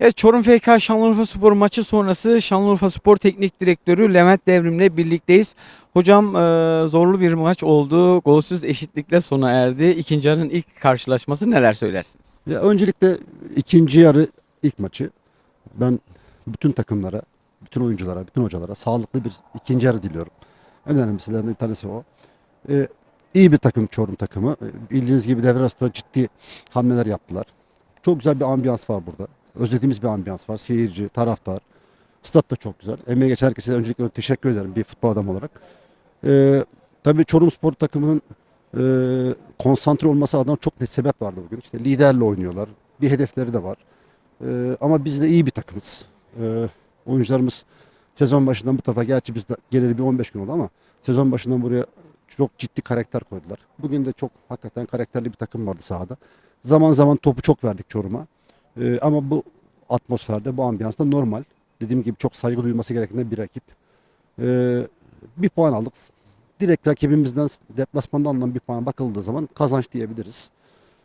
Evet Çorum FK Şanlıurfa Spor maçı sonrası Şanlıurfa Spor Teknik Direktörü Levent Devrim'le birlikteyiz. Hocam e, zorlu bir maç oldu. Golsüz eşitlikle sona erdi. İkinci yarının ilk karşılaşması neler söylersiniz? Ya öncelikle ikinci yarı ilk maçı ben bütün takımlara, bütün oyunculara, bütün hocalara sağlıklı bir ikinci yarı diliyorum. En önemlisinden bir tanesi o. Ee, iyi bir takım Çorum takımı. Ee, Bildiğiniz gibi devre arasında ciddi hamleler yaptılar. Çok güzel bir ambiyans var burada. Özlediğimiz bir ambiyans var. Seyirci, taraftar. Stat da çok güzel. Emeğe geçen herkese öncelikle teşekkür ederim bir futbol adam olarak. Ee, tabii Çorum Spor takımının e, konsantre olması adına çok net sebep vardı bugün. İşte liderle oynuyorlar. Bir hedefleri de var. E, ama biz de iyi bir takımız. E, oyuncularımız sezon başından bu tarafa gerçi biz de geleli bir 15 gün oldu ama sezon başından buraya çok ciddi karakter koydular. Bugün de çok hakikaten karakterli bir takım vardı sahada. Zaman zaman topu çok verdik Çorum'a. E, ama bu atmosferde, bu ambiyansta normal. Dediğim gibi çok saygı duyulması gereken bir rakip. E, bir puan aldık direkt rakibimizden deplasmanda alınan bir puana bakıldığı zaman kazanç diyebiliriz.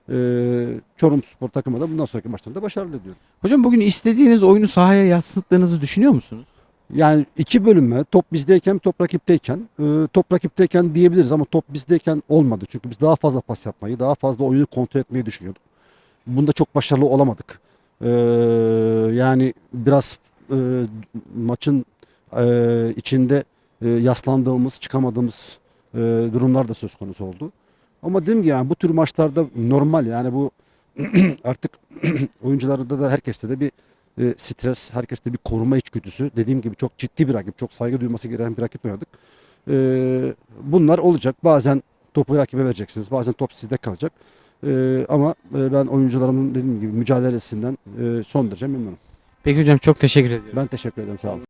Ee, Çorum Spor takımı da bundan sonraki maçlarında başarılı diyorum. Hocam bugün istediğiniz oyunu sahaya yansıttığınızı düşünüyor musunuz? Yani iki bölüme top bizdeyken top rakipteyken e, top rakipteyken diyebiliriz ama top bizdeyken olmadı. Çünkü biz daha fazla pas yapmayı daha fazla oyunu kontrol etmeyi düşünüyorduk. Bunda çok başarılı olamadık. Ee, yani biraz e, maçın e, içinde e, yaslandığımız, çıkamadığımız e, durumlar da söz konusu oldu. Ama dediğim gibi yani bu tür maçlarda normal yani bu artık oyuncularda da herkeste de bir e, stres, herkeste bir koruma içgüdüsü. Dediğim gibi çok ciddi bir rakip, çok saygı duyması gereken bir rakip oynadık. E, bunlar olacak. Bazen topu rakibe vereceksiniz, bazen top sizde kalacak. E, ama e, ben oyuncularımın dediğim gibi mücadelesinden e, son derece memnunum. Peki hocam çok teşekkür ediyorum. Ben teşekkür ederim. Sağ olun.